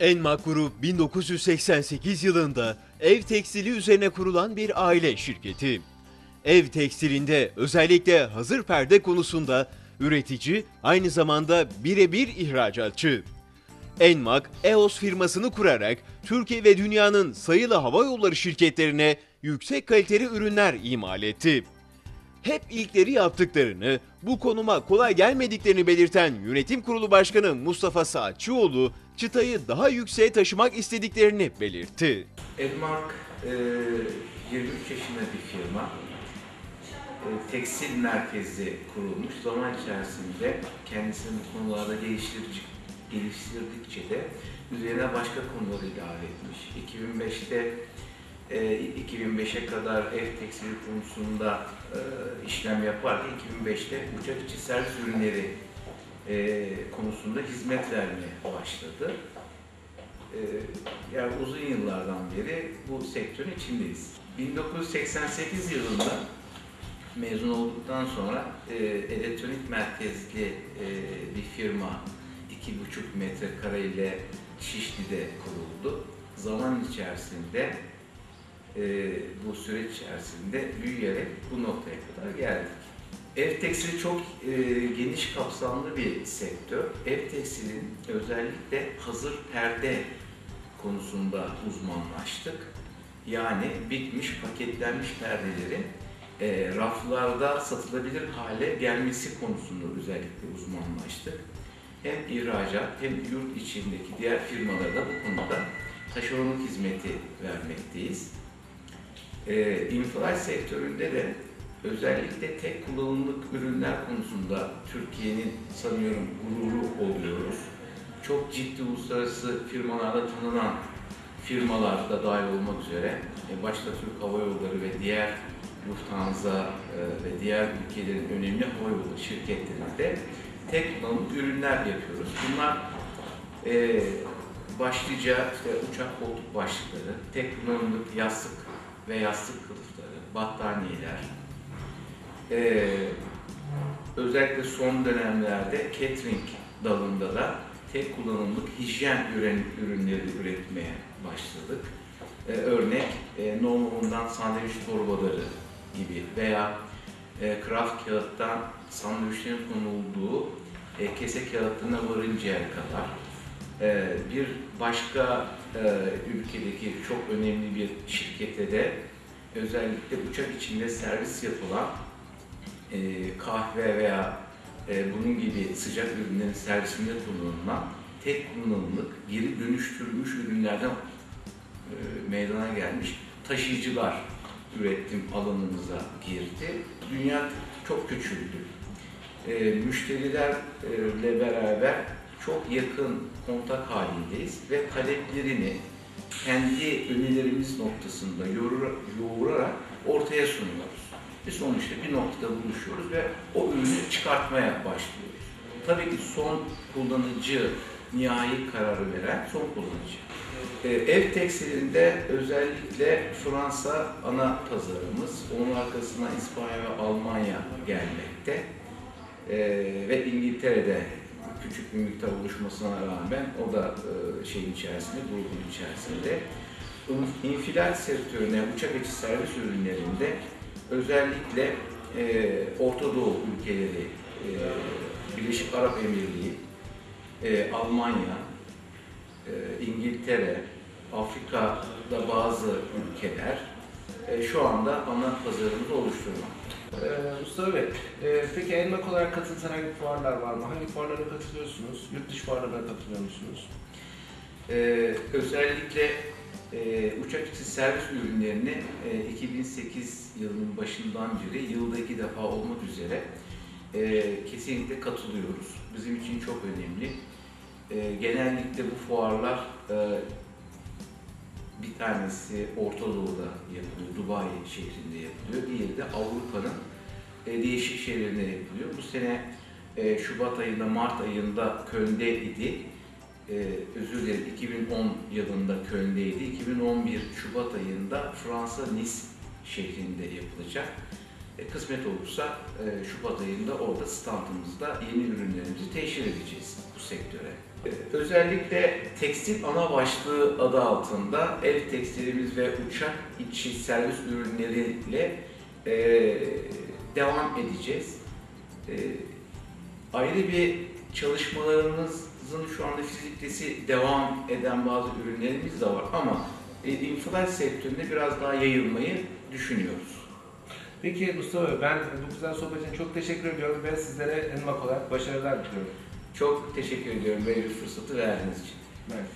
Enma Grup 1988 yılında ev tekstili üzerine kurulan bir aile şirketi. Ev tekstilinde özellikle hazır perde konusunda üretici aynı zamanda birebir ihracatçı. Enmak, EOS firmasını kurarak Türkiye ve dünyanın sayılı hava yolları şirketlerine yüksek kaliteli ürünler imal etti. Hep ilkleri yaptıklarını, bu konuma kolay gelmediklerini belirten Yönetim Kurulu Başkanı Mustafa Saatçıoğlu, çıtayı daha yükseğe taşımak istediklerini belirtti. Edmark e, 23 yaşında bir firma. E, tekstil merkezi kurulmuş. Zaman içerisinde kendisini bu konularda geliştirici, geliştirdikçe de üzerine başka konuları ilave etmiş. 2005'te e, 2005'e kadar ev tekstili konusunda e, işlem yaparken 2005'te uçak içi servis ürünleri e, konusunda hizmet vermeye başladı. E, yani uzun yıllardan beri bu sektörün içindeyiz. 1988 yılında mezun olduktan sonra elektronik merkezli bir firma 2,5 metrekare ile Şişli'de kuruldu. Zaman içerisinde e, bu süreç içerisinde büyüyerek bu noktaya kadar geldik. Ev tekstili çok e, geniş kapsamlı bir sektör. Ev tekstilin özellikle hazır perde konusunda uzmanlaştık. Yani bitmiş, paketlenmiş perdelerin e, raflarda satılabilir hale gelmesi konusunda özellikle uzmanlaştık. Hem ihracat hem yurt içindeki diğer firmalara da bu konuda taşeronluk hizmeti vermekteyiz. E, infraç sektöründe de özellikle tek kullanımlık ürünler konusunda Türkiye'nin sanıyorum gururu oluyoruz. Çok ciddi uluslararası firmalarda tanınan firmalar da dahil olmak üzere e, başta Türk Hava Yolları ve diğer Lufthansa e, ve diğer ülkelerin önemli hava yolu şirketlerinde tek kullanımlık ürünler yapıyoruz. Bunlar e, başlıca işte uçak koltuk başlıkları, tek kullanımlık yastık ve yastık kılıfları, battaniyeler, ee, özellikle son dönemlerde catering dalında da tek kullanımlık hijyen ürün, ürünleri üretmeye başladık. Ee, örnek e, Nomon'dan sandviç torbaları gibi veya e, kraft kağıttan sandviçlerin konulduğu e, kese kağıtlarına varıncaya kadar bir başka e, ülkedeki çok önemli bir şirkete de özellikle uçak içinde servis yapılan e, kahve veya e, bunun gibi sıcak ürünlerin servisinde kullanılan tek kullanımlık geri dönüştürülmüş ürünlerden meydana gelmiş taşıyıcılar üretim alanımıza girdi. Dünya çok küçüldü. Müşterilerle beraber çok yakın kontak halindeyiz ve taleplerini kendi önerilerimiz noktasında yoğurarak ortaya sunuyoruz. Ve sonuçta bir noktada buluşuyoruz ve o ürünü çıkartmaya başlıyoruz. Tabii ki son kullanıcı, nihai kararı veren son kullanıcı. Ee, ev tekstilinde özellikle Fransa ana pazarımız, onun arkasına İspanya ve Almanya gelmekte. Ee, ve İngiltere'de küçük bir miktar oluşmasına rağmen o da e, şeyin içerisinde, grubun içerisinde. İnfilal sektörüne, uçak içi servis ürünlerinde özellikle e, Orta Doğu ülkeleri, e, Birleşik Arap Emirliği, e, Almanya, e, İngiltere, Afrika'da bazı ülkeler e, şu anda ana pazarımızı oluşturmakta. Ee, Mustafa Bey, e, peki Elmak olarak katıldığınız herhangi fuarlar var mı? Hangi fuarlara katılıyorsunuz? Yurt dışı fuarlarına katılıyor musunuz? Ee, özellikle e, uçak içi servis ürünlerini e, 2008 yılının başından beri yılda iki defa olmak üzere e, kesinlikle katılıyoruz. Bizim için çok önemli. E, genellikle bu fuarlar e, bir tanesi Orta Doğu'da yapılıyor, Dubai şehrinde yapılıyor. Diğeri de Avrupa'nın e, değişik şehirlerinde yapılıyor. Bu sene e, Şubat ayında, Mart ayında Köln'de idi. E, özür dilerim 2010 yılında Köln'deydi. 2011 Şubat ayında Fransa Nice şehrinde yapılacak. E, kısmet olursa e, Şubat ayında orada standımızda yeni ürünlerimizi teşhir edeceğiz bu sektöre. E, özellikle tekstil ana başlığı adı altında ev tekstilimiz ve uçak içi servis ürünleriyle e, devam edeceğiz. E, ayrı bir çalışmalarımızın şu anda fiziktesi devam eden bazı ürünlerimiz de var ama e, sektöründe biraz daha yayılmayı düşünüyoruz. Peki Mustafa Bey, ben bu güzel sohbet için çok teşekkür ediyorum ve sizlere Enmak olarak başarılar diliyorum. Çok teşekkür ediyorum böyle bir fırsatı verdiğiniz için. Evet.